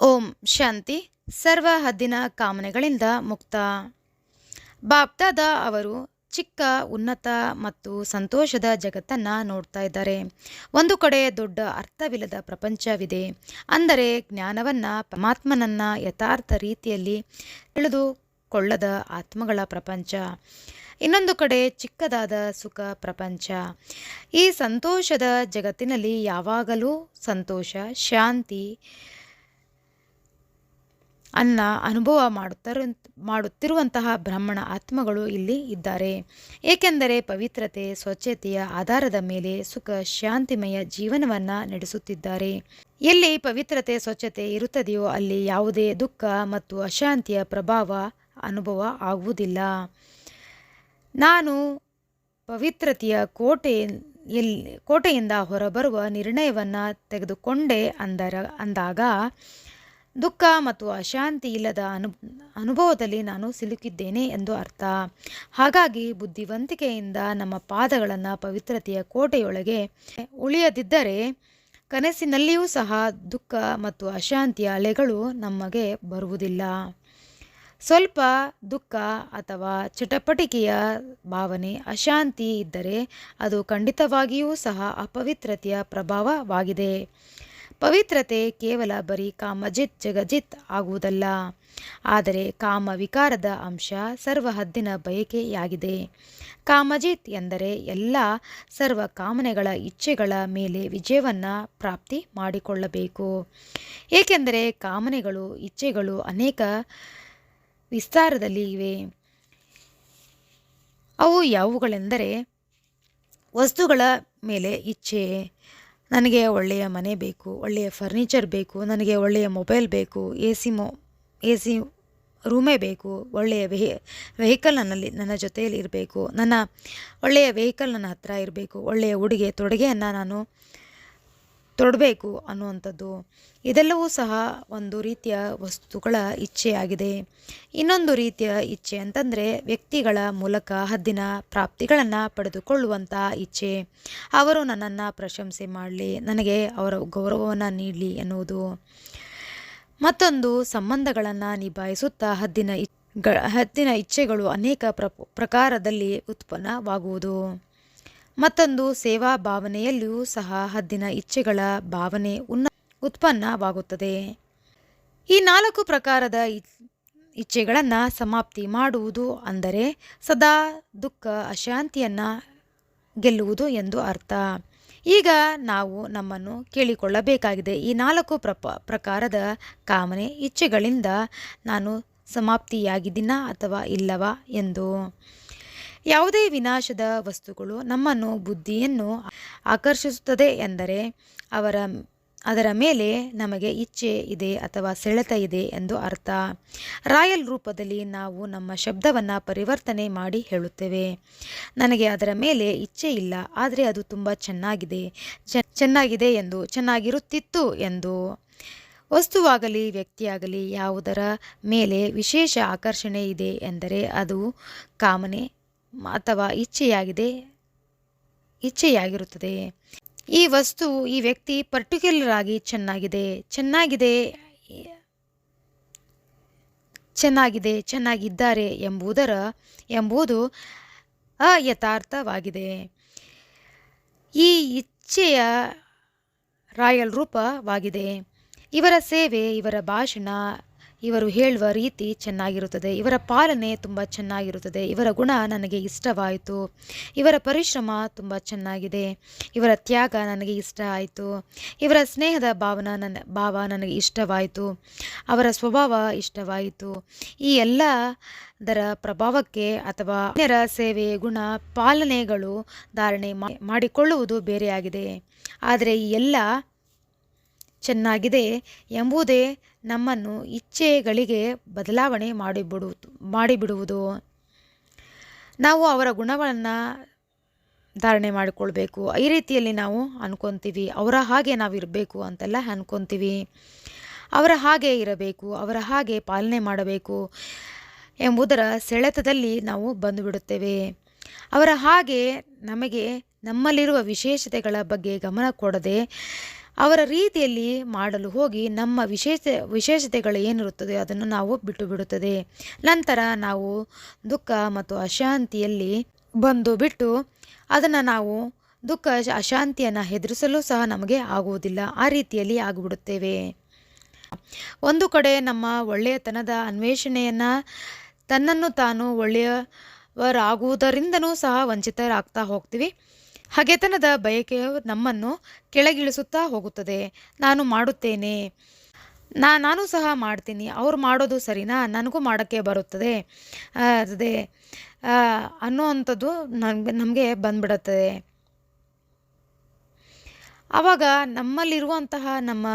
ಓಂ ಶಾಂತಿ. ಸರ್ವ ಹದ್ದಿನ ಕಾಮನೆಗಳಿಂದ ಮುಕ್ತ. ಬಾಪ್ದಾದ ಅವರು ಚಿಕ್ಕ, ಉನ್ನತ ಮತ್ತು ಸಂತೋಷದ ಜಗತ್ತನ್ನು ನೋಡ್ತಾ ಇದ್ದಾರೆ. ಒಂದು ಕಡೆ ದೊಡ್ಡ ಅರ್ಥವಿಲ್ಲದ ಪ್ರಪಂಚವಿದೆ. ಅಂದರೆ ಜ್ಞಾನವನ್ನು, ಪರಮಾತ್ಮನನ್ನು ಯಥಾರ್ಥ ರೀತಿಯಲ್ಲಿ ತಿಳಿದುಕೊಳ್ಳದ ಆತ್ಮಗಳ ಪ್ರಪಂಚ. ಇನ್ನೊಂದು ಕಡೆ ಚಿಕ್ಕದಾದ ಸುಖ ಪ್ರಪಂಚ. ಈ ಸಂತೋಷದ ಜಗತ್ತಿನಲ್ಲಿ ಯಾವಾಗಲೂ ಸಂತೋಷ, ಶಾಂತಿ ಅನ್ನ ಅನುಭವ ಮಾಡುತ್ತರ, ಮಾಡುತ್ತಿರುವಂತಹ ಬ್ರಾಹ್ಮಣ ಆತ್ಮಗಳು ಇಲ್ಲಿ ಇದ್ದಾರೆ. ಏಕೆಂದರೆ ಪವಿತ್ರತೆ, ಸ್ವಚ್ಛತೆಯ ಆಧಾರದ ಮೇಲೆ ಸುಖ, ಶಾಂತಿಮಯ ಜೀವನವನ್ನು ನಡೆಸುತ್ತಿದ್ದಾರೆ. ಎಲ್ಲಿ ಪವಿತ್ರತೆ, ಸ್ವಚ್ಛತೆ ಇರುತ್ತದೆಯೋ ಅಲ್ಲಿ ಯಾವುದೇ ದುಃಖ ಮತ್ತು ಅಶಾಂತಿಯ ಪ್ರಭಾವ ಅನುಭವ ಆಗುವುದಿಲ್ಲ. ನಾನು ಪವಿತ್ರತೆಯ ಕೋಟೆ ಎಲ್ಲಿ ಕೋಟೆಯಿಂದ ಹೊರಬರುವ ನಿರ್ಣಯವನ್ನು ತೆಗೆದುಕೊಂಡೆ ಅಂದರ, ಅಂದಾಗ ದುಃಖ ಮತ್ತು ಅಶಾಂತಿ ಇಲ್ಲದ ಅನು, ಅನುಭವದಲ್ಲಿ ನಾನು ಸಿಲುಕಿದ್ದೇನೆ ಎಂದು ಅರ್ಥ. ಹಾಗಾಗಿ ಬುದ್ಧಿವಂತಿಕೆಯಿಂದ ನಮ್ಮ ಪಾದಗಳನ್ನು ಪವಿತ್ರತೆಯ ಕೋಟೆಯೊಳಗೆ ಉಳಿಯದಿದ್ದರೆ ಕನಸಿನಲ್ಲಿಯೂ ಸಹ ದುಃಖ ಮತ್ತು ಅಶಾಂತಿಯ ಅಲೆಗಳು ನಮಗೆ ಬರುವುದಿಲ್ಲ. ಸ್ವಲ್ಪ ದುಃಖ ಅಥವಾ ಚಟಪಟಿಕೆಯ ಭಾವನೆ ಅಶಾಂತಿ ಇದ್ದರೆ ಅದು ಖಂಡಿತವಾಗಿಯೂ ಸಹ ಅಪವಿತ್ರತೆಯ ಪ್ರಭಾವವಾಗಿದೆ. ಪವಿತ್ರತೆ ಕೇವಲ ಬರೀ ಕಾಮಜಿತ್ ಜಗಜಿತ್ ಆಗುವುದಲ್ಲ. ಆದರೆ ಕಾಮ ವಿಕಾರದ ಅಂಶ ಸರ್ವ ಹದ್ದಿನ ಬಯಕೆಯಾಗಿದೆ. ಕಾಮಜಿತ್ ಎಂದರೆ ಎಲ್ಲ ಸರ್ವ ಕಾಮನೆಗಳ ಇಚ್ಛೆಗಳ ಮೇಲೆ ವಿಜಯವನ್ನು ಪ್ರಾಪ್ತಿ ಮಾಡಿಕೊಳ್ಳಬೇಕು. ಏಕೆಂದರೆ ಕಾಮನೆಗಳು, ಇಚ್ಛೆಗಳು ಅನೇಕ ವಿಸ್ತಾರದಲ್ಲಿ ಇವೆ. ಅವು ಯಾವುಗಳೆಂದರೆ ವಸ್ತುಗಳ ಮೇಲೆ ಇಚ್ಛೆ ನನಗೆ ಒಳ್ಳೆಯ ಮನೆ ಬೇಕು, ಒಳ್ಳೆಯ ಫರ್ನಿಚರ್ ಬೇಕು, ನನಗೆ ಒಳ್ಳೆಯ ಮೊಬೈಲ್ ಬೇಕು ಎ ಸಿ ಮೊ ಎ ಸಿ ರೂಮೇ ಬೇಕು, ಒಳ್ಳೆಯ ವೆಹಿ ವೆಹಿಕಲ್ ನನ್ನಲ್ಲಿ, ನನ್ನ ಜೊತೆಯಲ್ಲಿ ಇರಬೇಕು, ನನ್ನ ಒಳ್ಳೆಯ ವೆಹಿಕಲ್ ನನ್ನ ಹತ್ತಿರ ಇರಬೇಕು, ಒಳ್ಳೆಯ ಉಡುಗೆ ತೊಡುಗೆಯನ್ನು ನಾನು ತೊಡಬೇಕು ಅನ್ನುವಂಥದ್ದು. ಇದೆಲ್ಲವೂ ಸಹ ಒಂದು ರೀತಿಯ ವಸ್ತುಗಳ ಇಚ್ಛೆಯಾಗಿದೆ. ಇನ್ನೊಂದು ರೀತಿಯ ಇಚ್ಛೆ ಅಂತಂದರೆ ವ್ಯಕ್ತಿಗಳ ಮೂಲಕ ಹದ್ದಿನ ಪ್ರಾಪ್ತಿಗಳನ್ನು ಪಡೆದುಕೊಳ್ಳುವಂಥ ಇಚ್ಛೆ. ಅವರು ನನ್ನನ್ನು ಪ್ರಶಂಸೆ ಮಾಡಲಿ, ನನಗೆ ಅವರ ಗೌರವವನ್ನು ನೀಡಲಿ ಎನ್ನುವುದು. ಮತ್ತೊಂದು ಸಂಬಂಧಗಳನ್ನು ನಿಭಾಯಿಸುತ್ತಾ ಹದ್ದಿನ ಗ ಹದ್ದಿನ ಇಚ್ಛೆಗಳು ಅನೇಕ ಪ್ರ ಪ್ರಕಾರದಲ್ಲಿ ಉತ್ಪನ್ನವಾಗುವುದು. ಮತ್ತೊಂದು ಸೇವಾ ಭಾವನೆಯಲ್ಲಿಯೂ ಸಹ ಹದ್ದಿನ ಇಚ್ಛೆಗಳ ಭಾವನೆ ಉನ್ನ ಉತ್ಪನ್ನವಾಗುತ್ತದೆ. ಈ ನಾಲ್ಕು ಪ್ರಕಾರದ ಇಚ್ಛೆಗಳನ್ನು ಸಮಾಪ್ತಿ ಮಾಡುವುದು ಅಂದರೆ ಸದಾ ದುಃಖ, ಅಶಾಂತಿಯನ್ನು ಗೆಲ್ಲುವುದು ಎಂದು ಅರ್ಥ. ಈಗ ನಾವು ನಮ್ಮನ್ನು ಕೇಳಿಕೊಳ್ಳಬೇಕಾಗಿದೆ. ಈ ನಾಲ್ಕು ಪ್ರಪ ಪ್ರಕಾರದ ಕಾಮನೆ ಇಚ್ಛೆಗಳಿಂದ ನಾನು ಸಮಾಪ್ತಿಯಾಗಿದ್ದೀನಾ ಅಥವಾ ಇಲ್ಲವಾ ಎಂದು. ಯಾವುದೇ ವಿನಾಶದ ವಸ್ತುಗಳು ನಮ್ಮನ್ನು ಬುದ್ಧಿಯನ್ನು ಆಕರ್ಷಿಸುತ್ತದೆ ಎಂದರೆ ಅವರ, ಅದರ ಮೇಲೆ ನಮಗೆ ಇಚ್ಛೆ ಇದೆ ಅಥವಾ ಸೆಳೆತ ಇದೆ ಎಂದು ಅರ್ಥ. ರಾಯಲ್ ರೂಪದಲ್ಲಿ ನಾವು ನಮ್ಮ ಶಬ್ದವನ್ನು ಪರಿವರ್ತನೆ ಮಾಡಿ ಹೇಳುತ್ತೇವೆ. ನನಗೆ ಅದರ ಮೇಲೆ ಇಚ್ಛೆ ಇಲ್ಲ, ಆದರೆ ಅದು ತುಂಬ ಚೆನ್ನಾಗಿದೆ ಚೆನ್ನಾಗಿದೆ ಎಂದು, ಚೆನ್ನಾಗಿರುತ್ತಿತ್ತು ಎಂದು. ವಸ್ತುವಾಗಲಿ, ವ್ಯಕ್ತಿಯಾಗಲಿ ಯಾವುದರ ಮೇಲೆ ವಿಶೇಷ ಆಕರ್ಷಣೆ ಇದೆ ಎಂದರೆ ಅದು ಕಾಮನೆ ಅಥವಾ ಇಚ್ಛೆಯಾಗಿದೆ, ಇಚ್ಛೆಯಾಗಿರುತ್ತದೆ. ಈ ವಸ್ತು ಈ ವ್ಯಕ್ತಿ ಪರ್ಟಿಕ್ಯುಲರ್ ಆಗಿ ಚೆನ್ನಾಗಿದೆ ಚೆನ್ನಾಗಿದೆ ಚೆನ್ನಾಗಿದೆ, ಚೆನ್ನಾಗಿದ್ದಾರೆ ಎಂಬುದರ, ಎಂಬುದು ಅಯಥಾರ್ಥವಾಗಿದೆ. ಈ ಇಚ್ಛೆಯ ರಾಯಲ್ ರೂಪವಾಗಿದೆ ಇವರ ಸೇವೆ, ಇವರ ಭಾಷಣ ಇವರು ಹೇಳುವ ರೀತಿ ಚೆನ್ನಾಗಿರುತ್ತದೆ. ಇವರ ಪಾಲನೆ ತುಂಬ ಚೆನ್ನಾಗಿರುತ್ತದೆ. ಇವರ ಗುಣ ನನಗೆ ಇಷ್ಟವಾಯಿತು. ಇವರ ಪರಿಶ್ರಮ ತುಂಬ ಚೆನ್ನಾಗಿದೆ. ಇವರ ತ್ಯಾಗ ನನಗೆ ಇಷ್ಟ ಆಯಿತು. ಇವರ ಸ್ನೇಹದ ಭಾವನ ನನ್ನ, ಭಾವ ನನಗೆ ಇಷ್ಟವಾಯಿತು. ಅವರ ಸ್ವಭಾವ ಇಷ್ಟವಾಯಿತು. ಈ ಎಲ್ಲ ದರ ಪ್ರಭಾವಕ್ಕೆ ಅಥವಾ ಅನ್ಯರ ಸೇವೆ, ಗುಣ, ಪಾಲನೆಗಳು ಧಾರಣೆ ಮಾಡಿಕೊಳ್ಳುವುದು ಬೇರೆಯಾಗಿದೆ. ಆದರೆ ಈ ಎಲ್ಲ ಚೆನ್ನಾಗಿದೆ ಎಂಬುದೇ ನಮ್ಮನ್ನು ಇಚ್ಛೆಗಳಿಗೆ ಬದಲಾವಣೆ ಮಾಡಿಬಿಡುವುದು ಮಾಡಿಬಿಡುವುದು. ನಾವು ಅವರ ಗುಣಗಳನ್ನು ಧಾರಣೆ ಮಾಡಿಕೊಳ್ಬೇಕು. ಈ ರೀತಿಯಲ್ಲಿ ನಾವು ಅನ್ಕೊತೀವಿ. ಅವರ ಹಾಗೆ ನಾವು ಇರಬೇಕು ಅಂತೆಲ್ಲ ಅನ್ಕೊತೀವಿ. ಅವರ ಹಾಗೆ ಇರಬೇಕು, ಅವರ ಹಾಗೆ ಪಾಲನೆ ಮಾಡಬೇಕು ಎಂಬುದರ ಸೆಳೆತದಲ್ಲಿ ನಾವು ಬಂದುಬಿಡುತ್ತೇವೆ. ಅವರ ಹಾಗೆ ನಮಗೆ ನಮ್ಮಲ್ಲಿರುವ ವಿಶೇಷತೆಗಳ ಬಗ್ಗೆ ಗಮನ ಕೊಡದೆ ಅವರ ರೀತಿಯಲ್ಲಿ ಮಾಡಲು ಹೋಗಿ ನಮ್ಮ ವಿಶೇಷ, ವಿಶೇಷತೆಗಳು ಏನಿರುತ್ತದೆ ಅದನ್ನು ನಾವು ಬಿಟ್ಟು ಬಿಡುತ್ತದೆ ನಂತರ ನಾವು ದುಃಖ ಮತ್ತು ಅಶಾಂತಿಯಲ್ಲಿ ಬಂದು ಬಿಟ್ಟು ಅದನ್ನು ನಾವು ದುಃಖ, ಅಶಾಂತಿಯನ್ನು ಹೆದರಿಸಲು ಸಹ ನಮಗೆ ಆಗುವುದಿಲ್ಲ. ಆ ರೀತಿಯಲ್ಲಿ ಆಗಿಬಿಡುತ್ತೇವೆ. ಒಂದು ಕಡೆ ನಮ್ಮ ಒಳ್ಳೆಯತನದ ಅನ್ವೇಷಣೆಯನ್ನು ತನ್ನನ್ನು ತಾನು ಒಳ್ಳೆಯವರಾಗುವುದರಿಂದನೂ ಸಹ ವಂಚಿತರಾಗ್ತಾ ಹೋಗ್ತೀವಿ. ಹಗೆತನದ ಬಯಕೆಯು ನಮ್ಮನ್ನು ಕೆಳಗಿಳಿಸುತ್ತಾ ಹೋಗುತ್ತದೆ. ನಾನು ಮಾಡುತ್ತೇನೆ. ನಾ, ನಾನು ಸಹ ಮಾಡ್ತೀನಿ. ಅವ್ರು ಮಾಡೋದು ಸರಿನಾ? ನನಗೂ ಮಾಡೋಕ್ಕೆ ಬರುತ್ತದೆ. ಅದೇ ಅನ್ನುವಂಥದ್ದು ನಮಗೆ ನಮಗೆ ಬಂದ್ಬಿಡುತ್ತದೆ ಆವಾಗ ನಮ್ಮಲ್ಲಿರುವಂತಹ ನಮ್ಮ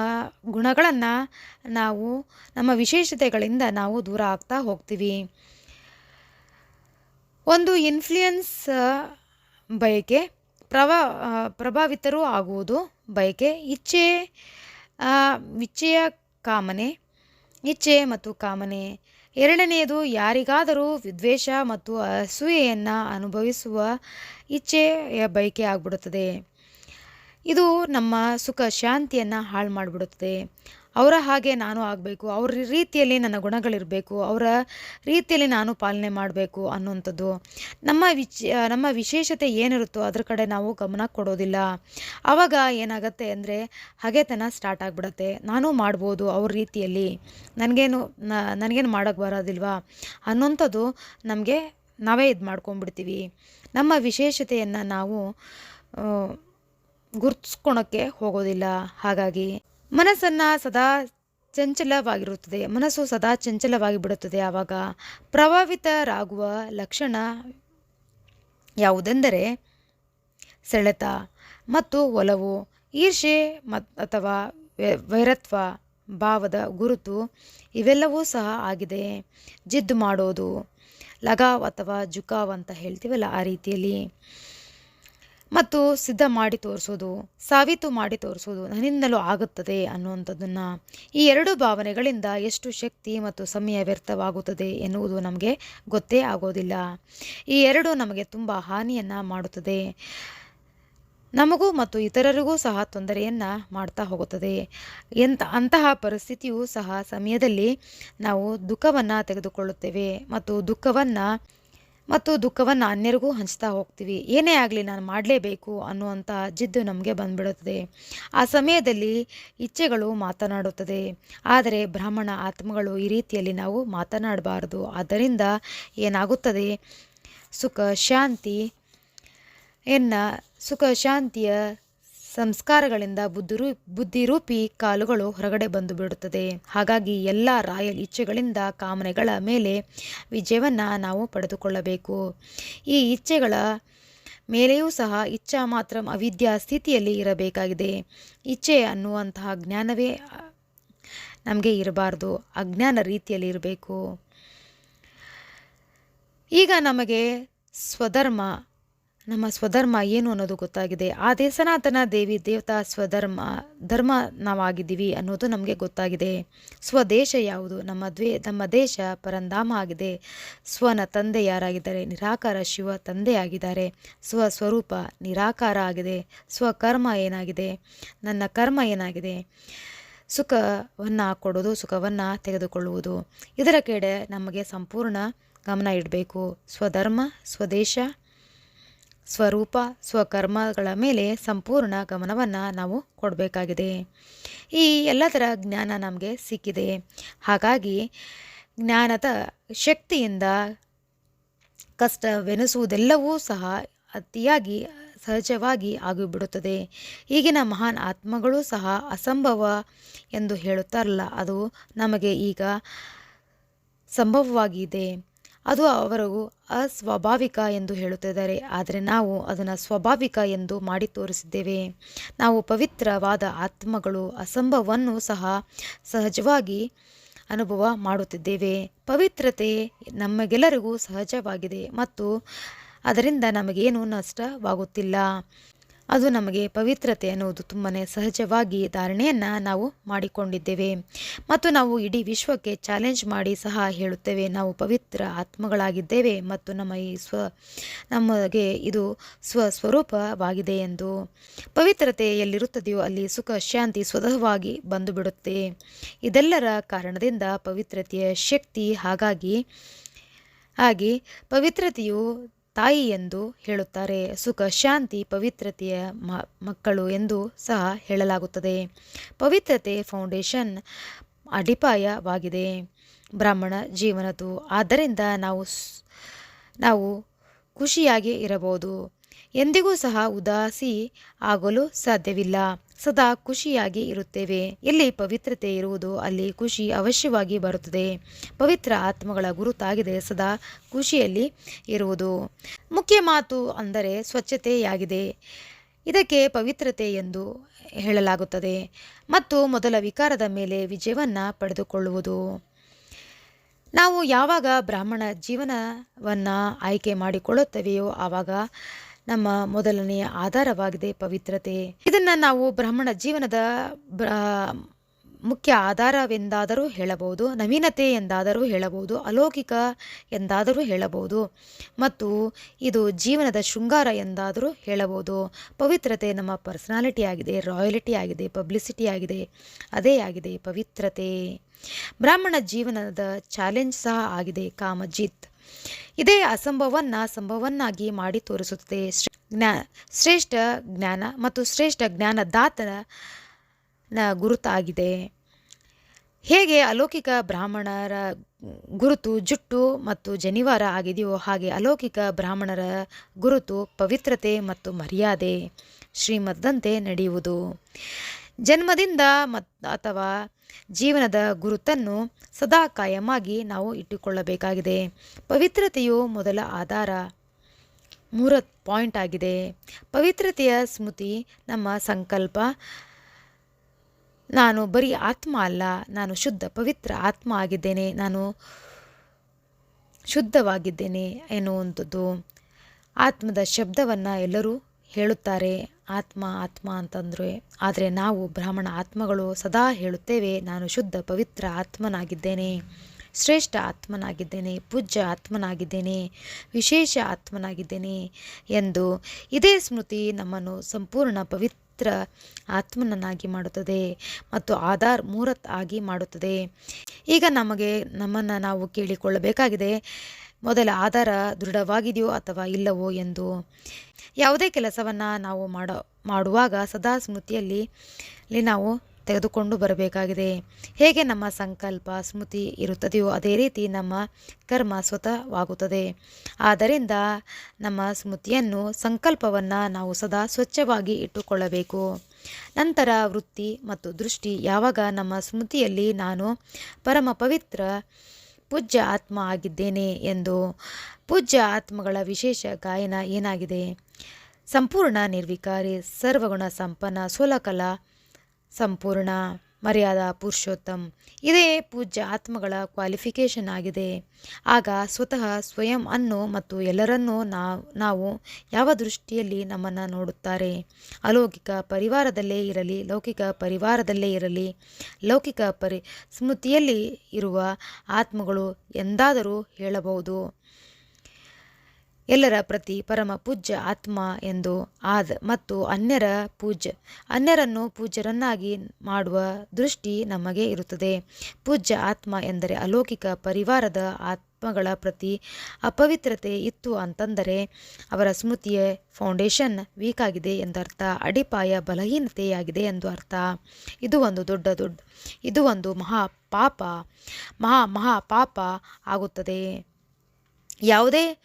ಗುಣಗಳನ್ನು ನಾವು, ನಮ್ಮ ವಿಶೇಷತೆಗಳಿಂದ ನಾವು ದೂರ ಆಗ್ತಾ ಹೋಗ್ತೀವಿ. ಒಂದು ಇನ್ಫ್ಲೂಯೆನ್ಸ್ ಬಯಕೆ ಪ್ರಭಾ ಪ್ರಭಾವಿತರೂ ಆಗುವುದು ಬಯಕೆ. ಇಚ್ಛೆ ಇಚ್ಛೆಯ ಕಾಮನೆ, ಇಚ್ಛೆ ಮತ್ತು ಕಾಮನೆ. ಎರಡನೆಯದು, ಯಾರಿಗಾದರೂ ವಿದ್ವೇಷ ಮತ್ತು ಅಸೂಯೆಯನ್ನು ಅನುಭವಿಸುವ ಇಚ್ಛೆಯ ಬಯಕೆ ಆಗ್ಬಿಡುತ್ತದೆ. ಇದು ನಮ್ಮ ಸುಖ, ಶಾಂತಿಯನ್ನು ಹಾಳು ಮಾಡಿಬಿಡುತ್ತದೆ ಅವರ ಹಾಗೆ ನಾನು ಆಗಬೇಕು, ಅವ್ರ ರೀತಿಯಲ್ಲಿ ನನ್ನ ಗುಣಗಳಿರಬೇಕು, ಅವರ ರೀತಿಯಲ್ಲಿ ನಾನು ಪಾಲನೆ ಮಾಡಬೇಕು ಅನ್ನುವಂಥದ್ದು. ನಮ್ಮ ವಿಚ, ನಮ್ಮ ವಿಶೇಷತೆ ಏನಿರುತ್ತೋ ಅದ್ರ ಕಡೆ ನಾವು ಗಮನ ಕೊಡೋದಿಲ್ಲ. ಆವಾಗ ಏನಾಗುತ್ತೆ ಅಂದರೆ ಹಗೆತನ ಸ್ಟಾರ್ಟ್ ಆಗಿಬಿಡತ್ತೆ. ನಾನು ಮಾಡ್ಬೋದು ಅವ್ರ ರೀತಿಯಲ್ಲಿ. ನನಗೇನು ನನಗೇನು ಮಾಡೋಕ್ಕೆ ಬರೋದಿಲ್ವಾ ಅನ್ನೋಂಥದ್ದು ನಮಗೆ ನಾವೇ ಇದು ಮಾಡ್ಕೊಂಡ್ಬಿಡ್ತೀವಿ. ನಮ್ಮ ವಿಶೇಷತೆಯನ್ನು ನಾವು ಗುರ್ತಿಸ್ಕೊಳಕ್ಕೆ ಹೋಗೋದಿಲ್ಲ. ಹಾಗಾಗಿ ಮನಸ್ಸನ್ನು ಸದಾ ಚಂಚಲವಾಗಿರುತ್ತದೆ. ಮನಸ್ಸು ಸದಾ ಚಂಚಲವಾಗಿ ಬಿಡುತ್ತದೆ ಆವಾಗ ಪ್ರಭಾವಿತರಾಗುವ ಲಕ್ಷಣ ಯಾವುದೆಂದರೆ ಸೆಳೆತ ಮತ್ತು ಒಲವು ಈರ್ಷೆ ಮತ್ ಅಥವಾ ವೈರತ್ವ, ಭಾವದ ಗುರುತು ಇವೆಲ್ಲವೂ ಸಹ ಆಗಿದೆ. ಜಿದ್ದು ಮಾಡೋದು ಲಗಾವ್ ಅಥವಾ ಜುಕಾವ್ ಅಂತ ಹೇಳ್ತೀವಲ್ಲ ಆ ರೀತಿಯಲ್ಲಿ. ಮತ್ತು ಸಿದ್ಧ ಮಾಡಿ ತೋರಿಸೋದು, ಸಾಬೀತು ಮಾಡಿ ತೋರಿಸೋದು ನನ್ನಿಂದಲೂ ಆಗುತ್ತದೆ ಅನ್ನುವಂಥದ್ದನ್ನು ಈ ಎರಡು ಭಾವನೆಗಳಿಂದ ಎಷ್ಟು ಶಕ್ತಿ ಮತ್ತು ಸಮಯ ವ್ಯರ್ಥವಾಗುತ್ತದೆ ಎನ್ನುವುದು ನಮಗೆ ಗೊತ್ತೇ ಆಗೋದಿಲ್ಲ. ಈ ಎರಡು ನಮಗೆ ತುಂಬ ಹಾನಿಯನ್ನು ಮಾಡುತ್ತದೆ. ನಮಗೂ ಮತ್ತು ಇತರರಿಗೂ ಸಹ ತೊಂದರೆಯನ್ನು ಮಾಡ್ತಾ ಹೋಗುತ್ತದೆ. ಎಂತ, ಅಂತಹ ಪರಿಸ್ಥಿತಿಯೂ ಸಹ ಸಮಯದಲ್ಲಿ ನಾವು ದುಃಖವನ್ನು ತೆಗೆದುಕೊಳ್ಳುತ್ತೇವೆ ಮತ್ತು ದುಃಖವನ್ನು ಮತ್ತು ದುಃಖವನ್ನು ಅನ್ಯರಿಗೂ ಹಂಚ್ತಾ ಹೋಗ್ತೀವಿ. ಏನೇ ಆಗಲಿ ನಾನು ಮಾಡಲೇಬೇಕು ಅನ್ನುವಂಥ ಜಿದ್ದು ನಮಗೆ ಬಂದ್ಬಿಡುತ್ತದೆ. ಆ ಸಮಯದಲ್ಲಿ ಇಚ್ಛೆಗಳು ಮಾತನಾಡುತ್ತದೆ. ಆದರೆ ಬ್ರಾಹ್ಮಣ ಆತ್ಮಗಳು ಈ ರೀತಿಯಲ್ಲಿ ನಾವು ಮಾತನಾಡಬಾರದು. ಆದ್ದರಿಂದ ಏನಾಗುತ್ತದೆ? ಸುಖ ಶಾಂತಿ ಎನ್ನ ಸುಖ ಶಾಂತಿಯ ಸಂಸ್ಕಾರಗಳಿಂದ ಬುದ್ಧಿರು ಬುದ್ಧಿರೂಪಿ ಕಾಲುಗಳು ಹೊರಗಡೆ ಬಂದು ಬಿಡುತ್ತದೆ. ಹಾಗಾಗಿ ಎಲ್ಲ ರಾಯಲ್ ಇಚ್ಛೆಗಳಿಂದ ಕಾಮನೆಗಳ ಮೇಲೆ ವಿಜಯವನ್ನು ನಾವು ಪಡೆದುಕೊಳ್ಳಬೇಕು. ಈ ಇಚ್ಛೆಗಳ ಮೇಲೆಯೂ ಸಹ ಇಚ್ಛಾ ಮಾತ್ರ ಅವಿದ್ಯಾ ಸ್ಥಿತಿಯಲ್ಲಿ ಇರಬೇಕಾಗಿದೆ. ಇಚ್ಛೆ ಅನ್ನುವಂತಹ ಜ್ಞಾನವೇ ನಮಗೆ ಇರಬಾರ್ದು. ಅಜ್ಞಾನ ರೀತಿಯಲ್ಲಿ ಇರಬೇಕು. ಈಗ ನಮಗೆ ಸ್ವಧರ್ಮ ನಮ್ಮ ಸ್ವಧರ್ಮ ಏನು ಅನ್ನೋದು ಗೊತ್ತಾಗಿದೆ. ಆ ದೇಸನಾಥನ ದೇವಿ ದೇವತಾ ಸ್ವಧರ್ಮ ಧರ್ಮ ನಾವಾಗಿದ್ದೀವಿ ಅನ್ನೋದು ನಮಗೆ ಗೊತ್ತಾಗಿದೆ. ಸ್ವದೇಶ ಯಾವುದು? ನಮ್ಮ ದ್ವೇ, ನಮ್ಮ ದೇಶ ಪರಂಧಾಮ ಆಗಿದೆ. ಸ್ವನ ತಂದೆ ಯಾರಾಗಿದ್ದಾರೆ? ನಿರಾಕಾರ ಶಿವ ತಂದೆಯಾಗಿದ್ದಾರೆ ಸ್ವ ಸ್ವರೂಪ ನಿರಾಕಾರ ಆಗಿದೆ. ಸ್ವಕರ್ಮ ಏನಾಗಿದೆ? ನನ್ನ ಕರ್ಮ ಏನಾಗಿದೆ? ಸುಖವನ್ನು ಕೊಡೋದು, ಸುಖವನ್ನು ತೆಗೆದುಕೊಳ್ಳುವುದು. ಇದರ ಕಡೆ ನಮಗೆ ಸಂಪೂರ್ಣ ಗಮನ ಇಡಬೇಕು. ಸ್ವಧರ್ಮ, ಸ್ವದೇಶ ಸ್ವರೂಪ, ಸ್ವಕರ್ಮಗಳ ಮೇಲೆ ಸಂಪೂರ್ಣ ಗಮನವನ್ನು ನಾವು ಕೊಡಬೇಕಾಗಿದೆ. ಈ ಎಲ್ಲದರ ಜ್ಞಾನ ನಮಗೆ ಸಿಕ್ಕಿದೆ. ಹಾಗಾಗಿ ಜ್ಞಾನದ ಶಕ್ತಿಯಿಂದ ಕಷ್ಟವೆನಿಸುವುದೆಲ್ಲವೂ ಸಹ ಅತಿಯಾಗಿ ಸಹಜವಾಗಿ ಆಗಿಬಿಡುತ್ತದೆ. ಈಗಿನ ಮಹಾನ್ ಆತ್ಮಗಳು ಸಹ ಅಸಂಭವ ಎಂದು ಹೇಳುತ್ತಾರಲ್ಲ, ಅದು ನಮಗೆ ಈಗ ಸಂಭವವಾಗಿದೆ. ಅದು ಅವರು ಅಸ್ವಾಭಾವಿಕ ಎಂದು ಹೇಳುತ್ತಿದ್ದಾರೆ. ಆದರೆ ನಾವು ಅದನ್ನು ಸ್ವಾಭಾವಿಕ ಎಂದು ಮಾಡಿ ತೋರಿಸಿದ್ದೇವೆ. ನಾವು ಪವಿತ್ರವಾದ ಆತ್ಮಗಳು ಅಸಂಭವವನ್ನು ಸಹ ಸಹಜವಾಗಿ ಅನುಭವ ಮಾಡುತ್ತಿದ್ದೇವೆ. ಪವಿತ್ರತೆ ನಮಗೆಲ್ಲರಿಗೂ ಸಹಜವಾಗಿದೆ ಮತ್ತು ಅದರಿಂದ ನಮಗೇನು ನಷ್ಟವಾಗುತ್ತಿಲ್ಲ. ಅದು ನಮಗೆ ಪವಿತ್ರತೆ ಅನ್ನುವುದು ತುಂಬಾ ಸಹಜವಾಗಿ ಧಾರಣೆಯನ್ನು ನಾವು ಮಾಡಿಕೊಂಡಿದ್ದೇವೆ. ಮತ್ತು ನಾವು ಇಡೀ ವಿಶ್ವಕ್ಕೆ ಚಾಲೆಂಜ್ ಮಾಡಿ ಸಹ ಹೇಳುತ್ತೇವೆ, ನಾವು ಪವಿತ್ರ ಆತ್ಮಗಳಾಗಿದ್ದೇವೆ ಮತ್ತು ನಮ್ಮ ಈ ಸ್ವ, ನಮಗೆ ಇದು ಸ್ವಸ್ವರೂಪವಾಗಿದೆ ಎಂದು. ಪವಿತ್ರತೆ ಎಲ್ಲಿರುತ್ತದೆಯೋ ಅಲ್ಲಿ ಸುಖ, ಶಾಂತಿ ಸ್ವತಃವಾಗಿ ಬಂದು ಬಿಡುತ್ತೆ ಇದೆಲ್ಲರ ಕಾರಣದಿಂದ ಪವಿತ್ರತೆಯ ಶಕ್ತಿ ಹಾಗಾಗಿ, ಹಾಗೆ ಪವಿತ್ರತೆಯು ತಾಯಿ ಎಂದು ಹೇಳುತ್ತಾರೆ. ಸುಖ, ಶಾಂತಿ, ಪವಿತ್ರತೆಯ ಮಕ್ಕಳು ಎಂದು ಸಹ ಹೇಳಲಾಗುತ್ತದೆ. ಪವಿತ್ರತೆ ಫೌಂಡೇಶನ್ ಅಡಿಪಾಯವಾಗಿದೆ. ಬ್ರಾಹ್ಮಣ ಜೀವನದ್ದು. ಆದ್ದರಿಂದ ನಾವು ನಾವು ಖುಷಿಯಾಗಿ ಇರಬಹುದು. ಎಂದಿಗೂ ಸಹ ಉದಾಸಿ ಆಗಲು ಸಾಧ್ಯವಿಲ್ಲ. ಸದಾ ಖುಷಿಯಾಗಿ ಇರುತ್ತೇವೆ. ಎಲ್ಲಿ ಪವಿತ್ರತೆ ಇರುವುದು, ಅಲ್ಲಿ ಖುಷಿ ಅವಶ್ಯವಾಗಿ ಬರುತ್ತದೆ. ಪವಿತ್ರ ಆತ್ಮಗಳ ಗುರುತಾಗಿದೆ, ಸದಾ ಖುಷಿಯಲ್ಲಿ ಇರುವುದು. ಮುಖ್ಯ ಮಾತು ಅಂದರೆ ಸ್ವಚ್ಛತೆಯಾಗಿದೆ. ಇದಕ್ಕೆ ಪವಿತ್ರತೆ ಎಂದು ಹೇಳಲಾಗುತ್ತದೆ. ಮತ್ತು ಮೊದಲ ವಿಕಾರದ ಮೇಲೆ ವಿಜಯವನ್ನು ಪಡೆದುಕೊಳ್ಳುವುದು. ನಾವು ಯಾವಾಗ ಬ್ರಾಹ್ಮಣ ಜೀವನವನ್ನು ಆಯ್ಕೆ ಮಾಡಿಕೊಳ್ಳುತ್ತೇವೆಯೋ ಆವಾಗ ನಮ್ಮ ಮೊದಲನೆಯ ಆಧಾರವಾಗಿದೆ ಪವಿತ್ರತೆ. ಇದನ್ನು ನಾವು ಬ್ರಾಹ್ಮಣ ಜೀವನದ ಮುಖ್ಯ ಆಧಾರವೆಂದಾದರೂ ಹೇಳಬಹುದು, ನವೀನತೆ ಎಂದಾದರೂ ಹೇಳಬಹುದು, ಅಲೌಕಿಕ ಎಂದಾದರೂ ಹೇಳಬಹುದು, ಮತ್ತು ಇದು ಜೀವನದ ಶೃಂಗಾರ ಎಂದಾದರೂ ಹೇಳಬಹುದು. ಪವಿತ್ರತೆ ನಮ್ಮ ಪರ್ಸನಾಲಿಟಿ ಆಗಿದೆ, ರಾಯಲಿಟಿ ಆಗಿದೆ, ಪಬ್ಲಿಸಿಟಿ ಆಗಿದೆ, ಅದೇ ಆಗಿದೆ ಪವಿತ್ರತೆ. ಬ್ರಾಹ್ಮಣ ಜೀವನದ ಚಾಲೆಂಜ್ ಸಹ ಆಗಿದೆ ಕಾಮಜಿತ್. ಇದೇ ಅಸಂಭವನ್ನ ಸಂಭವನ್ನಾಗಿ ಮಾಡಿ ತೋರಿಸುತ್ತದೆ. ಜ್ಞಾ, ಶ್ರೇಷ್ಠ ಜ್ಞಾನ ಮತ್ತು ಶ್ರೇಷ್ಠ ಜ್ಞಾನದಾತನ ಗುರುತಾಗಿದೆ. ಹೇಗೆ ಅಲೌಕಿಕ ಬ್ರಾಹ್ಮಣರ ಗುರುತು ಜುಟ್ಟು ಮತ್ತು ಜನಿವಾರ ಆಗಿದೆಯೋ ಹಾಗೆ ಅಲೌಕಿಕ ಬ್ರಾಹ್ಮಣರ ಗುರುತು ಪವಿತ್ರತೆ ಮತ್ತು ಮರ್ಯಾದೆ ಶ್ರೀಮದ್ದಂತೆ ನಡೆಯುವುದು. ಜನ್ಮದಿಂದ ಮತ್, ಅಥವಾ ಜೀವನದ ಗುರುತನ್ನು ಸದಾ ಕಾಯಮಾಗಿ ನಾವು ಇಟ್ಟುಕೊಳ್ಳಬೇಕಾಗಿದೆ. ಪವಿತ್ರತೆಯು ಮೊದಲ ಆಧಾರ. ಮೂರ ಪಾಯಿಂಟ್ ಆಗಿದೆ. ಪವಿತ್ರತೆಯ ಸ್ಮೃತಿ ನಮ್ಮ ಸಂಕಲ್ಪ. ನಾನು ಬರೀ ಆತ್ಮ ಅಲ್ಲ, ನಾನು ಶುದ್ಧ ಪವಿತ್ರ ಆತ್ಮ ಆಗಿದ್ದೇನೆ, ನಾನು ಶುದ್ಧವಾಗಿದ್ದೇನೆ ಎನ್ನುವಂಥದ್ದು. ಆತ್ಮದ ಶಬ್ದವನ್ನು ಎಲ್ಲರೂ ಹೇಳುತ್ತಾರೆ, ಆತ್ಮ ಆತ್ಮ ಅಂತಂದರೆ, ಆದರೆ ನಾವು ಬ್ರಾಹ್ಮಣ ಆತ್ಮಗಳು ಸದಾ ಹೇಳುತ್ತೇವೆ, ನಾನು ಶುದ್ಧ, ಪವಿತ್ರ ಆತ್ಮನಾಗಿದ್ದೇನೆ, ಶ್ರೇಷ್ಠ ಆತ್ಮನಾಗಿದ್ದೇನೆ, ಪೂಜ್ಯ ಆತ್ಮನಾಗಿದ್ದೇನೆ, ವಿಶೇಷ ಆತ್ಮನಾಗಿದ್ದೇನೆ ಎಂದು ಇದೇ ಸ್ಮೃತಿ ನಮ್ಮನ್ನು ಸಂಪೂರ್ಣ ಪವಿತ್ರ ಆತ್ಮನನ್ನಾಗಿ ಮಾಡುತ್ತದೆ ಮತ್ತು ಆಧಾರ್ ಮೂರತ್ ಆಗಿ ಮಾಡುತ್ತದೆ. ಈಗ ನಮಗೆ ನಮ್ಮನ್ನು ನಾವು ಕೇಳಿಕೊಳ್ಳಬೇಕಾಗಿದೆ. ಮೊದಲ ಆಧಾರ ದೃಢವಾಗಿದೆಯೋ ಅಥವಾ ಇಲ್ಲವೋ ಎಂದು ಯಾವುದೇ ಕೆಲಸವನ್ನು ನಾವು ಮಾಡೋ, ಮಾಡುವಾಗ ಸದಾ ಸ್ಮೃತಿಯಲ್ಲಿ ನಾವು ತೆಗೆದುಕೊಂಡು ಬರಬೇಕಾಗಿದೆ. ಹೇಗೆ ನಮ್ಮ ಸಂಕಲ್ಪ, ಸ್ಮೃತಿ ಇರುತ್ತದೆಯೋ ಅದೇ ರೀತಿ ನಮ್ಮ ಕರ್ಮ ಸ್ವತಃವಾಗುತ್ತದೆ. ಆದ್ದರಿಂದ ನಮ್ಮ ಸ್ಮೃತಿಯನ್ನು, ಸಂಕಲ್ಪವನ್ನು ನಾವು ಸದಾ ಸ್ವಚ್ಛವಾಗಿ ಇಟ್ಟುಕೊಳ್ಳಬೇಕು. ನಂತರ ವೃತ್ತಿ ಮತ್ತು ದೃಷ್ಟಿ, ಯಾವಾಗ ನಮ್ಮ ಸ್ಮೃತಿಯಲ್ಲಿ ನಾನು ಪರಮ ಪವಿತ್ರ ಪೂಜ್ಯ ಆತ್ಮ ಆಗಿದ್ದೇನೆ ಎಂದು ಪೂಜ್ಯ ಆತ್ಮಗಳ ವಿಶೇಷ ಗಾಯನ ಏನಾಗಿದೆ? ಸಂಪೂರ್ಣ ನಿರ್ವಿಕಾರಿ, ಸರ್ವಗುಣ ಸಂಪನ್ನ, ಸೋಲಕಲ ಸಂಪೂರ್ಣ. ಮರ್ಯಾದಾ, ಪುರುಷೋತ್ತಮ್. ಇದೇ ಪೂಜ್ಯ ಆತ್ಮಗಳ ಕ್ವಾಲಿಫಿಕೇಷನ್ ಆಗಿದೆ. ಆಗ ಸ್ವತಃ ಸ್ವಯಂ ಅನ್ನು ಮತ್ತು ಎಲ್ಲರನ್ನೂ ನಾವು ಯಾವ ದೃಷ್ಟಿಯಲ್ಲಿ ನಮ್ಮನ್ನು ನೋಡುತ್ತಾರೆ? ಅಲೌಕಿಕ ಪರಿವಾರದಲ್ಲೇ ಇರಲಿ, ಲೌಕಿಕ ಪರಿವಾರದಲ್ಲೇ ಇರಲಿ, ಲೌಕಿಕ ಪರಿ ಸ್ಮೃತಿಯಲ್ಲಿ ಇರುವ ಆತ್ಮಗಳು ಎಂದಾದರೂ ಹೇಳಬಹುದು. ಎಲ್ಲರ ಪ್ರತಿ ಪರಮ ಪೂಜ್ಯ ಆತ್ಮ ಎಂದು ಆದ ಮತ್ತು ಅನ್ಯರ ಪೂಜ್ಯ ಅನ್ಯರನ್ನು ಪೂಜ್ಯರನ್ನಾಗಿ ಮಾಡುವ ದೃಷ್ಟಿ ನಮಗೆ ಇರುತ್ತದೆ. ಪೂಜ್ಯ ಆತ್ಮ ಎಂದರೆ ಅಲೌಕಿಕ ಪರಿವಾರದ ಆತ್ಮಗಳ ಪ್ರತಿ ಅಪವಿತ್ರತೆ ಇತ್ತು ಅಂತಂದರೆ ಅವರ ಸ್ಮೃತಿಯ ಫೌಂಡೇಶನ್ ವೀಕ್ ಆಗಿದೆ ಎಂದರ್ಥ, ಅಡಿಪಾಯ ಬಲಹೀನತೆಯಾಗಿದೆ ಎಂದು ಅರ್ಥ. ಇದು ಒಂದು ದೊಡ್ಡ ದೊಡ್ಡ ಇದು ಒಂದು ಮಹಾ ಪಾಪ, ಮಹಾ ಮಹಾ ಪಾಪ ಆಗುತ್ತದೆ. ಯಾವುದೇ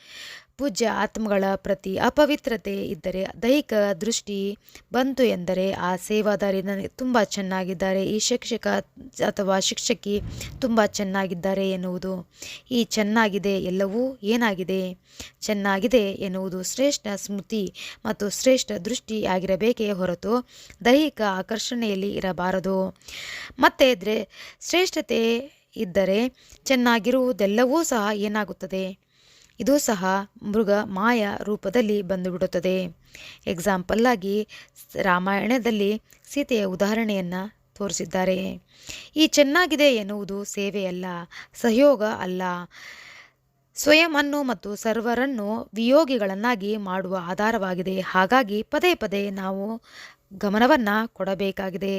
ಪೂಜ್ಯ ಆತ್ಮಗಳ ಪ್ರತಿ ಅಪವಿತ್ರತೆ ಇದ್ದರೆ, ದೈಹಿಕ ದೃಷ್ಟಿ ಬಂತು ಎಂದರೆ ಆ ಸೇವಾದಾರಿ ನನಗೆ ತುಂಬ ಚೆನ್ನಾಗಿದ್ದಾರೆ. ಈ ಶಿಕ್ಷಕ ಅಥವಾ ಶಿಕ್ಷಕಿ ತುಂಬ ಚೆನ್ನಾಗಿದ್ದಾರೆ ಎನ್ನುವುದು. ಈ ಚೆನ್ನಾಗಿದೆ ಎಲ್ಲವೂ ಏನಾಗಿದೆ? ಚೆನ್ನಾಗಿದೆ ಎನ್ನುವುದು ಶ್ರೇಷ್ಠ ಸ್ಮೃತಿ ಮತ್ತು ಶ್ರೇಷ್ಠ ದೃಷ್ಟಿ ಆಗಿರಬೇಕೇ ಹೊರತು ದೈಹಿಕ ಆಕರ್ಷಣೆಯಲ್ಲಿ ಇರಬಾರದು. ಮತ್ತೆ ಶ್ರೇಷ್ಠತೆ ಇದ್ದರೆ ಚೆನ್ನಾಗಿರುವುದೆಲ್ಲವೂ ಸಹ ಏನಾಗುತ್ತದೆ? ಇದು ಸಹ ಮೃಗ ಮಾಯ ರೂಪದಲ್ಲಿ ಬಂದುಬಿಡುತ್ತದೆ. ಎಕ್ಸಾಂಪಲ್ಲಾಗಿ ರಾಮಾಯಣದಲ್ಲಿ ಸೀತೆಯ ಉದಾಹರಣೆಯನ್ನು ತೋರಿಸಿದ್ದಾರೆ. ಈ ಚೆನ್ನಾಗಿದೆ ಎನ್ನುವುದು ಸೇವೆಯಲ್ಲ, ಸಹಯೋಗ ಅಲ್ಲ. ಸ್ವಯಂ ಅನ್ನು ಮತ್ತು ಸರ್ವರನ್ನು ವಿಯೋಗಿಗಳನ್ನಾಗಿ ಮಾಡುವ ಆಧಾರವಾಗಿದೆ. ಹಾಗಾಗಿ ಪದೇ ಪದೇ ನಾವು ಗಮನವನ್ನು ಕೊಡಬೇಕಾಗಿದೆ.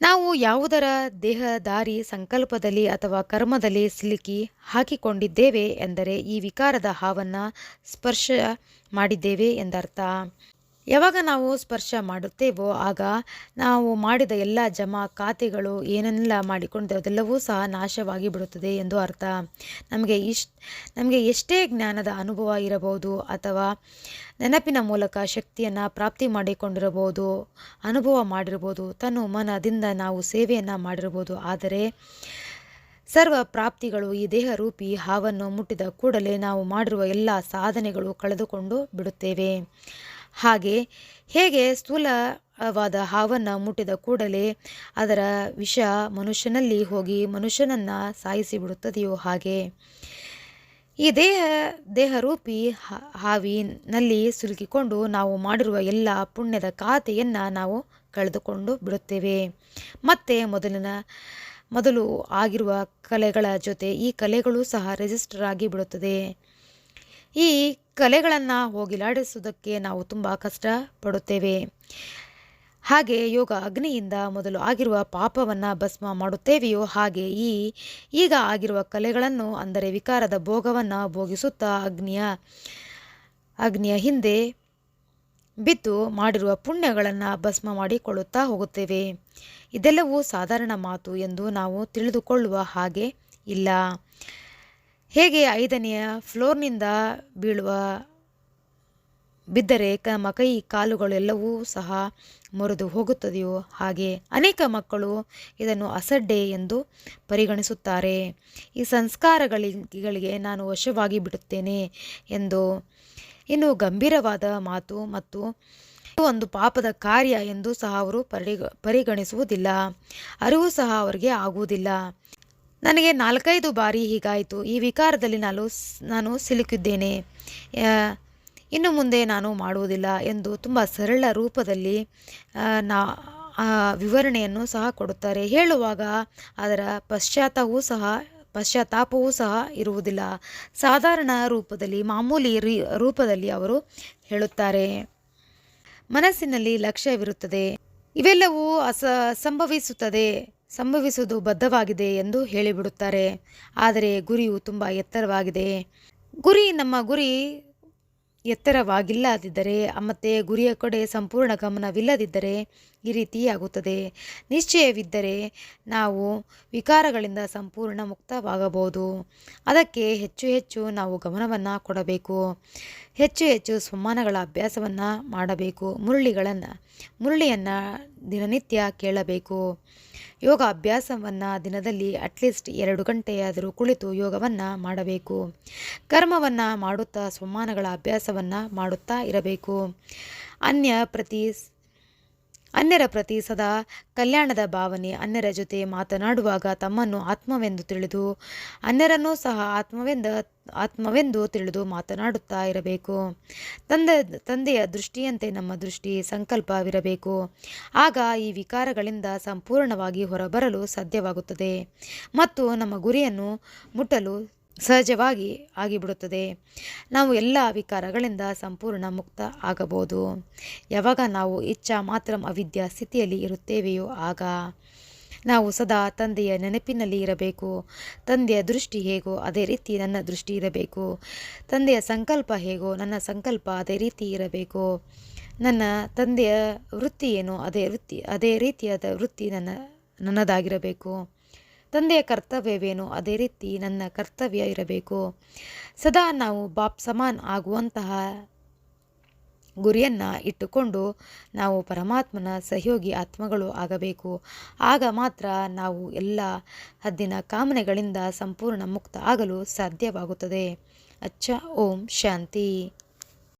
ನಾವು ಯಾವುದರ ದೇಹದಾರಿ ಸಂಕಲ್ಪದಲ್ಲಿ ಅಥವಾ ಕರ್ಮದಲ್ಲಿ ಸಿಲುಕಿ ಹಾಕಿಕೊಂಡಿದ್ದೇವೆ ಎಂದರೆ ಈ ವಿಕಾರದ ಹಾವನ್ನು ಸ್ಪರ್ಶ ಮಾಡಿದ್ದೇವೆ ಎಂದರ್ಥ. ಯಾವಾಗ ನಾವು ಸ್ಪರ್ಶ ಮಾಡುತ್ತೇವೋ ಆಗ ನಾವು ಮಾಡಿದ ಎಲ್ಲ ಜಮಾ ಖಾತೆಗಳು ಏನೆಲ್ಲ ಮಾಡಿಕೊಂಡು ಅದೆಲ್ಲವೂ ಸಹ ನಾಶವಾಗಿ ಬಿಡುತ್ತದೆ ಎಂದು ಅರ್ಥ. ನಮಗೆ ಇಷ್ಟ ನಮಗೆ ಎಷ್ಟೇ ಜ್ಞಾನದ ಅನುಭವ ಇರಬಹುದು ಅಥವಾ ನೆನಪಿನ ಮೂಲಕ ಶಕ್ತಿಯನ್ನು ಪ್ರಾಪ್ತಿ ಮಾಡಿಕೊಂಡಿರಬಹುದು, ಅನುಭವ ಮಾಡಿರ್ಬೋದು ತನ್ನ ಮನದಿಂದ ನಾವು ಸೇವೆಯನ್ನು ಮಾಡಿರ್ಬೋದು ಆದರೆ ಸರ್ವ ಪ್ರಾಪ್ತಿಗಳು ಈ ದೇಹ ರೂಪಿ ಹಾವನ್ನು ಮುಟ್ಟಿದ ಕೂಡಲೇ ನಾವು ಮಾಡಿರುವ ಎಲ್ಲ ಸಾಧನೆಗಳು ಕಳೆದುಕೊಂಡು ಬಿಡುತ್ತೇವೆ. ಹಾಗೆ ಹೇಗೆ ಸ್ಥೂಲವಾದ ಹಾವನ್ನು ಮುಟ್ಟಿದ ಕೂಡಲೇ ಅದರ ವಿಷ ಮನುಷ್ಯನಲ್ಲಿ ಹೋಗಿ ಮನುಷ್ಯನನ್ನು ಸಾಯಿಸಿಬಿಡುತ್ತದೆಯೋ ಹಾಗೆ. ಈ ದೇಹ, ದೇಹರೂಪಿ ಹಾವಿನಲ್ಲಿ ಸಿಲುಕಿಕೊಂಡು ನಾವು ಮಾಡಿರುವ ಎಲ್ಲ ಪುಣ್ಯದ ಖಾತೆಯನ್ನು ನಾವು ಕಳೆದುಕೊಂಡು ಬಿಡುತ್ತೇವೆ. ಮತ್ತೆ ಮೊದಲಿನ, ಮೊದಲು ಆಗಿರುವ ಕಲೆಗಳ ಜೊತೆ ಈ ಕಲೆಗಳು ಸಹ ರಿಜಿಸ್ಟರ್ ಆಗಿ ಬಿಡುತ್ತದೆ. ಈ ಕಲೆಗಳನ್ನು ಹೋಗಿಲಾಡಿಸುವುದಕ್ಕೆ ನಾವು ತುಂಬ ಕಷ್ಟಪಡುತ್ತೇವೆ. ಹಾಗೆ ಯೋಗ ಅಗ್ನಿಯಿಂದ ಮೊದಲು ಆಗಿರುವ ಪಾಪವನ್ನು ಭಸ್ಮ ಮಾಡುತ್ತೇವೆಯೋ ಹಾಗೆ ಈ, ಈಗ ಆಗಿರುವ ಕಲೆಗಳನ್ನು ಅಂದರೆ ವಿಕಾರದ ಭೋಗವನ್ನು ಭೋಗಿಸುತ್ತಾ ಅಗ್ನಿಯ ಅಗ್ನಿಯ ಹಿಂದೆ ಬಿದ್ದು ಮಾಡಿರುವ ಪುಣ್ಯಗಳನ್ನು ಭಸ್ಮ ಮಾಡಿಕೊಳ್ಳುತ್ತಾ ಹೋಗುತ್ತೇವೆ. ಇದೆಲ್ಲವೂ ಸಾಧಾರಣ ಮಾತು ಎಂದು ನಾವು ತಿಳಿದುಕೊಳ್ಳುವ ಹಾಗೆ ಇಲ್ಲ. ಹೇಗೆ ಐದನೆಯ ಫ್ಲೋರ್ನಿಂದ ಬೀಳುವ ಬಿದ್ದರೆ ನಮ್ಮ ಕೈ, ಕಾಲುಗಳೆಲ್ಲವೂ ಸಹ ಮುರಿದು ಹೋಗುತ್ತದೆಯೋ ಹಾಗೆ ಅನೇಕ ಮಕ್ಕಳು ಇದನ್ನು ಅಸಡ್ಡೆ ಎಂದು ಪರಿಗಣಿಸುತ್ತಾರೆ. ಈ ಸಂಸ್ಕಾರಗಳಿಗೆ ನಾನು ವಶವಾಗಿ ಬಿಡುತ್ತೇನೆ ಎಂದು ಇನ್ನು ಗಂಭೀರವಾದ ಮಾತು ಮತ್ತು ಒಂದು ಪಾಪದ ಕಾರ್ಯ ಎಂದು ಸಹ ಅವರು ಪರಿಗ, ಪರಿಗಣಿಸುವುದಿಲ್ಲ. ಅರಿವು ಸಹ ಅವರಿಗೆ ಆಗುವುದಿಲ್ಲ. ನನಗೆ ನಾಲ್ಕೈದು ಬಾರಿ ಹೀಗಾಯಿತು. ಈ ವಿಕಾರದಲ್ಲಿ ನಾನು ನಾನು ಸಿಲುಕಿದ್ದೇನೆ. ಇನ್ನು ಮುಂದೆ ನಾನು ಮಾಡುವುದಿಲ್ಲ ಎಂದು ತುಂಬ ಸರಳ ರೂಪದಲ್ಲಿ ನಾ ವಿವರಣೆಯನ್ನು ಸಹ ಕೊಡುತ್ತಾರೆ. ಹೇಳುವಾಗ ಅದರ ಪಶ್ಚಾತ್ತಾಪವೂ ಸಹ ಪಶ್ಚಾತ್ತಾಪವೂ ಸಹ ಇರುವುದಿಲ್ಲ. ಸಾಧಾರಣ ರೂಪದಲ್ಲಿ, ಮಾಮೂಲಿ ರೂಪದಲ್ಲಿ ಅವರು ಹೇಳುತ್ತಾರೆ, ಮನಸ್ಸಿನಲ್ಲಿ ಲಕ್ಷ್ಯವಿರುತ್ತದೆ. ಇವೆಲ್ಲವೂ ಅಸ, ಸಂಭವಿಸುತ್ತದೆ. ಸಂಭವಿಸುವುದು ಬದ್ಧವಾಗಿದೆ ಎಂದು ಹೇಳಿಬಿಡುತ್ತಾರೆ. ಆದರೆ ಗುರಿಯು ತುಂಬ ಎತ್ತರವಾಗಿದೆ. ಗುರಿ ನಮ್ಮ ಗುರಿ ಎತ್ತರವಾಗಿಲ್ಲದಿದ್ದರೆ, ಮತ್ತು ಗುರಿಯ ಕಡೆ ಸಂಪೂರ್ಣ ಗಮನವಿಲ್ಲದಿದ್ದರೆ ಈ ರೀತಿಯಾಗುತ್ತದೆ. ನಿಶ್ಚಯವಿದ್ದರೆ ನಾವು ವಿಕಾರಗಳಿಂದ ಸಂಪೂರ್ಣ ಮುಕ್ತವಾಗಬಹುದು. ಅದಕ್ಕೆ ಹೆಚ್ಚು ಹೆಚ್ಚು ನಾವು ಗಮನವನ್ನು ಕೊಡಬೇಕು. ಹೆಚ್ಚು ಹೆಚ್ಚು ಸುಮ್ಮನಗಳ ಅಭ್ಯಾಸವನ್ನು ಮಾಡಬೇಕು, ಮುರುಳಿಗಳನ್ನು, ಮುರುಳಿಯನ್ನು ದಿನನಿತ್ಯ ಕೇಳಬೇಕು. ಯೋಗ ಅಭ್ಯಾಸವನ್ನು ದಿನದಲ್ಲಿ ಅಟ್ಲೀಸ್ಟ್ ಎರಡು ಗಂಟೆಯಾದರೂ ಕುಳಿತು ಯೋಗವನ್ನು ಮಾಡಬೇಕು. ಕರ್ಮವನ್ನು ಮಾಡುತ್ತಾ ಸಂಮಾನಗಳ ಅಭ್ಯಾಸವನ್ನು ಮಾಡುತ್ತಾ ಇರಬೇಕು. ಅನ್ಯ ಪ್ರತಿ ಅನ್ಯರ ಪ್ರತಿ ಸದಾ ಕಲ್ಯಾಣದ ಭಾವನೆ ಅನ್ಯರ ಜೊತೆ ಮಾತನಾಡುವಾಗ ತಮ್ಮನ್ನು ಆತ್ಮವೆಂದು ತಿಳಿದು, ಅನ್ಯರನ್ನೂ ಸಹ ಆತ್ಮವೆಂದ, ಆತ್ಮವೆಂದು ತಿಳಿದು ಮಾತನಾಡುತ್ತಾ ಇರಬೇಕು. ತಂದೆ, ತಂದೆಯ ದೃಷ್ಟಿಯಂತೆ ನಮ್ಮ ದೃಷ್ಟಿ ಸಂಕಲ್ಪವಿರಬೇಕು. ಆಗ ಈ ವಿಕಾರಗಳಿಂದ ಸಂಪೂರ್ಣವಾಗಿ ಹೊರಬರಲು ಸಾಧ್ಯವಾಗುತ್ತದೆ. ಮತ್ತು ನಮ್ಮ ಗುರಿಯನ್ನು ಮುಟ್ಟಲು ಸಹಜವಾಗಿ ಆಗಿಬಿಡುತ್ತದೆ. ನಾವು ಎಲ್ಲ ವಿಕಾರಗಳಿಂದ ಸಂಪೂರ್ಣ ಮುಕ್ತ ಆಗಬಹುದು. ಯಾವಾಗ ನಾವು ಇಚ್ಛಾ ಮಾತ್ರ ಅವಿದ್ಯಾ ಸ್ಥಿತಿಯಲ್ಲಿ ಇರುತ್ತೇವೆಯೋ ಆಗ ನಾವು ಸದಾ ತಂದೆಯ ನೆನಪಿನಲ್ಲಿ ಇರಬೇಕು. ತಂದೆಯ ದೃಷ್ಟಿ ಹೇಗೋ ಅದೇ ರೀತಿ ನನ್ನ ದೃಷ್ಟಿ ಇರಬೇಕು. ತಂದೆಯ ಸಂಕಲ್ಪ ಹೇಗೋ ನನ್ನ ಸಂಕಲ್ಪ ಅದೇ ರೀತಿ ಇರಬೇಕು. ನನ್ನ ತಂದೆಯ ವೃತ್ತಿ ಏನು ಅದೇ ವೃತ್ತಿ, ಅದೇ ರೀತಿಯಾದ ವೃತ್ತಿ ನನ್ನ, ನನ್ನದಾಗಿರಬೇಕು. ತಂದೆಯ ಕರ್ತವ್ಯವೇನು? ಅದೇ ರೀತಿ ನನ್ನ ಕರ್ತವ್ಯ ಇರಬೇಕು. ಸದಾ ನಾವು ಬಾಪ್ ಸಮಾನ್ ಆಗುವಂತಹ ಗುರಿಯನ್ನು ಇಟ್ಟುಕೊಂಡು ನಾವು ಪರಮಾತ್ಮನ ಸಹಯೋಗಿ ಆತ್ಮಗಳು ಆಗಬೇಕು. ಆಗ ಮಾತ್ರ ನಾವು ಎಲ್ಲ ಹದ್ದಿನ ಕಾಮನೆಗಳಿಂದ ಸಂಪೂರ್ಣ ಮುಕ್ತ ಆಗಲು ಸಾಧ್ಯವಾಗುತ್ತದೆ. ಅಚ್ಚ, ಓಂ, ಶಾಂತಿ.